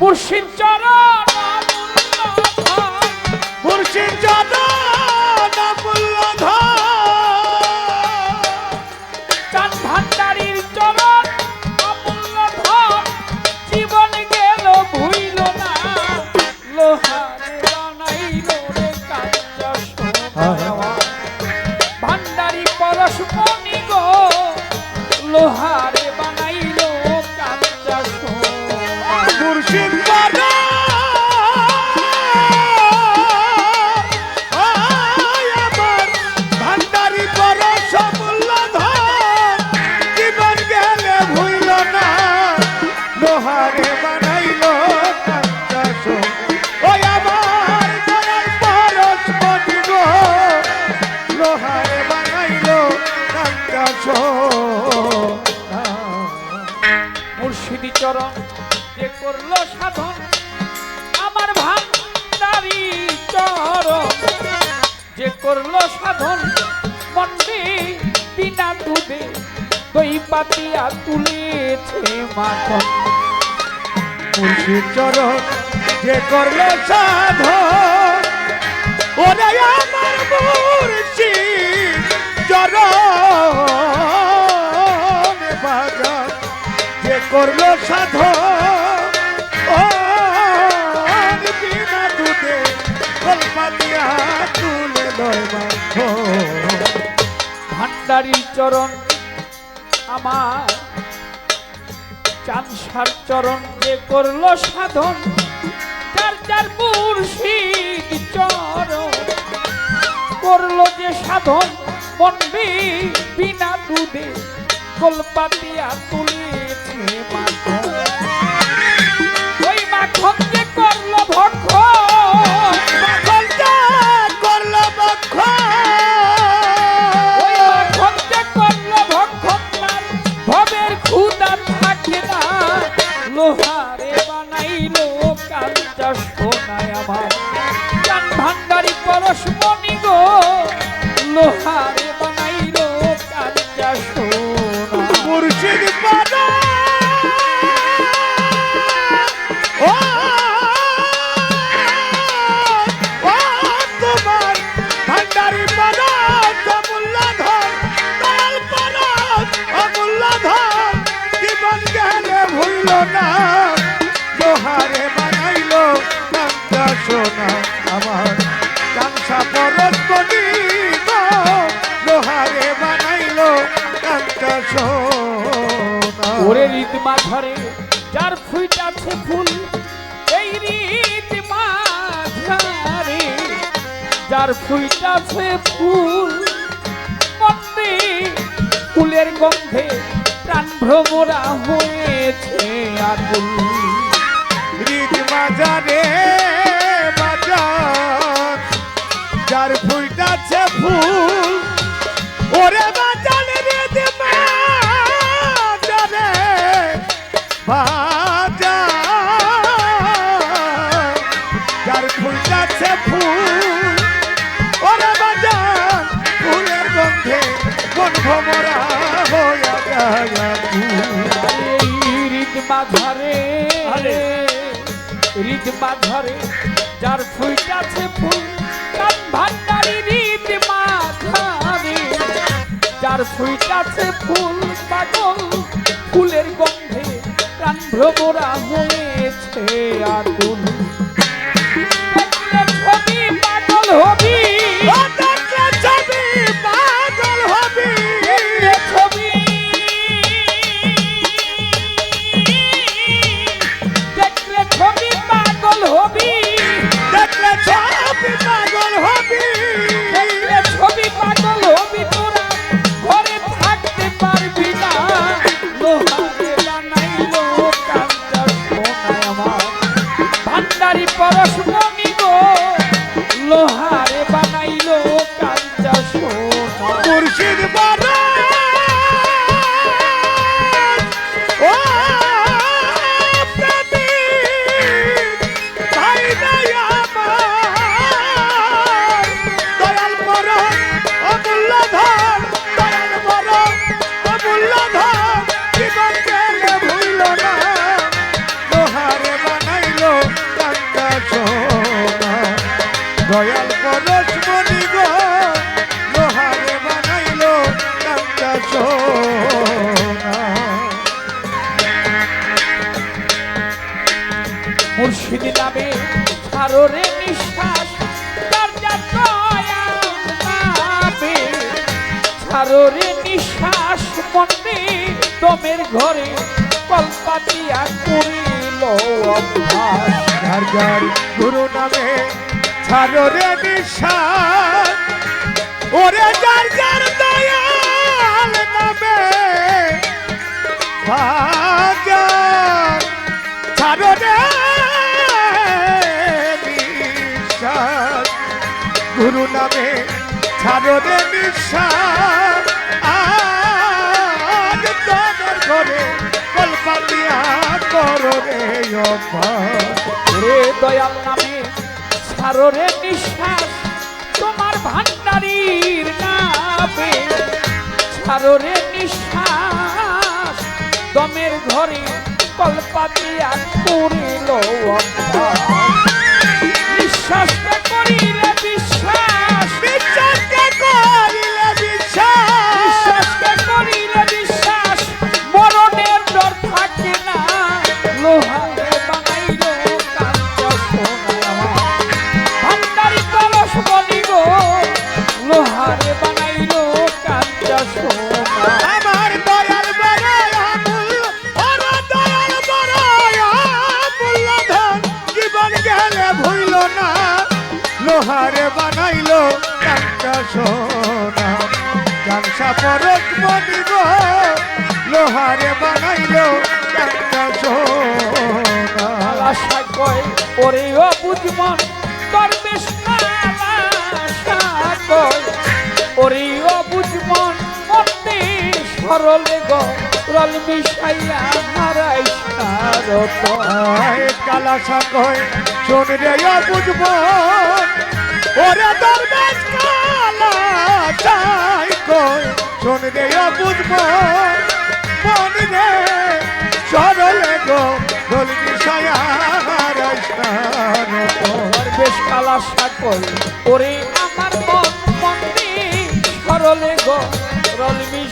মুর্শিদ চরণ। মুর্শিদি চরণ যে করল সাধন, আমার ভান্ডারি চরণ। যে করল সাধন, মন্ডে বিনা দুধে দই পাতিয়া তুলেছে মাখন। মুর্শিদ চরণ যে করল সাধন, ওরে আমার মুর্শিদ চরণ বাজান যে করল সাধন বিনা দুধে কলপাতিয়া তুলে ভান্ডারি চরণ আমার, চানসার চরণ যে করল সাধন, যার যার মুর্শিদ চরণ, করল যে সাধন মন্ডি বিনা দুধে কলপাতিয়া তুলেছে যার ফুইটাছে ফুল। মন্দে ফুলের গন্ধে প্রাণ ভ্রমরা হয়েছে আকুল রিদ বাজারে বাজার যার ফুইটাছে ফুল, ওরে বাজারে রিদ বাজারে বাজার রীত ধরে যার ফুইটাছে ফুল, কান ভান্ডারি রীত ধরে যার ফুইটাছে ফুল, পাগল, ফুলের গন্ধে প্রাণ ভ্রমরা হয়েছে আকুল দয়াল পরশ মনি গো লোহারে বানাইলো কান্তা মুর্শিদ নামে সাররে নিঃশ্বাস তার যাবে সাররে নিঃশ্বাস মন্দি তোমের ঘরে কল্পাতিয়া করিল গুরু নামে ছাড়ো রে নিঃশ্বাস ওরে যার যার দয়াল নামে বাজার ছাড়ো রে নিঃশ্বাস গুরু নামে ছাড়ো রে নিঃশ্বাস আজ তোমার ঘরে কলপাতিয়া করো রে রে দয়াল নামে ছাড়রে নিঃশ্বাস তোমার ভান্ডারীর নামে। ছাড়রে নিঃশ্বাস দমের ঘরে কল্পাতিয়া করিল নিঃশ্বাস নিঃশ্বাসকে আমার না। লোহারে বানাইলো কাঁচা সোনা। কাঁচা পরক বনিব লোহারে বানাইলো কাঁচা সোনা। আশা কয়, ওরে ও বুঝমন সরলে গো রল মিশাইয়া হারাই সারত কালা সাকয় শোন রে বুঝব। ওরে দরবেশ কালা চাই কয় শোন রে বুঝব। মন রে সরলে গো দলবি সায়া রাস্তার তোর বেশ কালা সাকল ওরে আমার মন মন্দি সরলে গো রল মিশাইয়া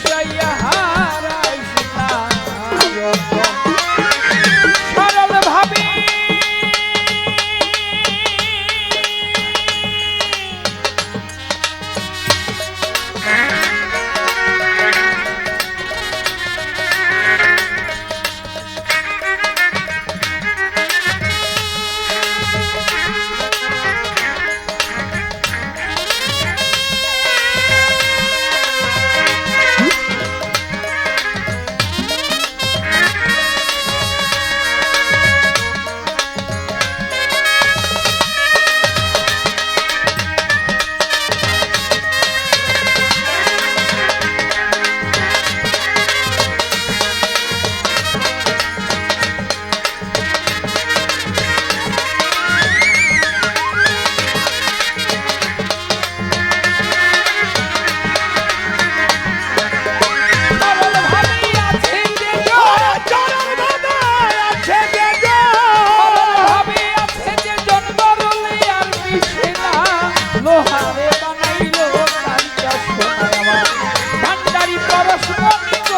ভান্ডারি পরশ বনিব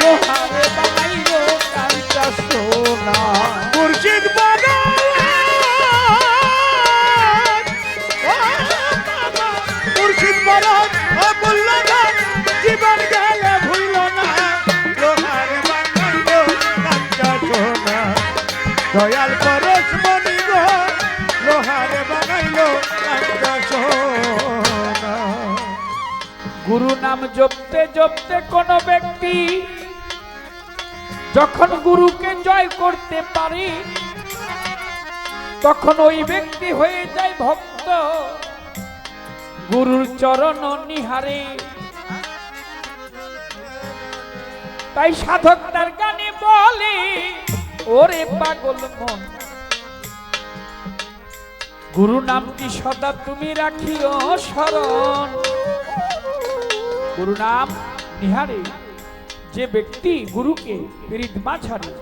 লোহারে বানাইলো কাঞ্চা সোনা। মুর্শিদ মুর্শিদ বরদ অমূল্য ধন জীবন গেলে ভুইল না, লোহার বানাইল কাঞ্চা সোনা। দয়াল পরশ গুরু নাম জপতে জপতে কোন ব্যক্তি যখন গুরুকে জয় করতে পারে, তখন ওই ব্যক্তি হয়ে যায় ভক্ত। গুরুর চরণ নিহারে। তাই সাধক তার গানে বলে, ওরে পাগল মন, গুরু নামটি সদা তুমি রাখিও স্মরণ গুরু নাম নিহারে। যে ব্যক্তি গুরুকে বিরিদমা মাঝারে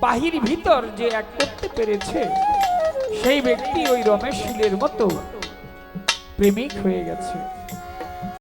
বাহির ভিতর যে এক করতে পেরেছে, সেই ব্যক্তি ওই রমেশ শিলের মতো প্রেমিক হয়ে গেছে।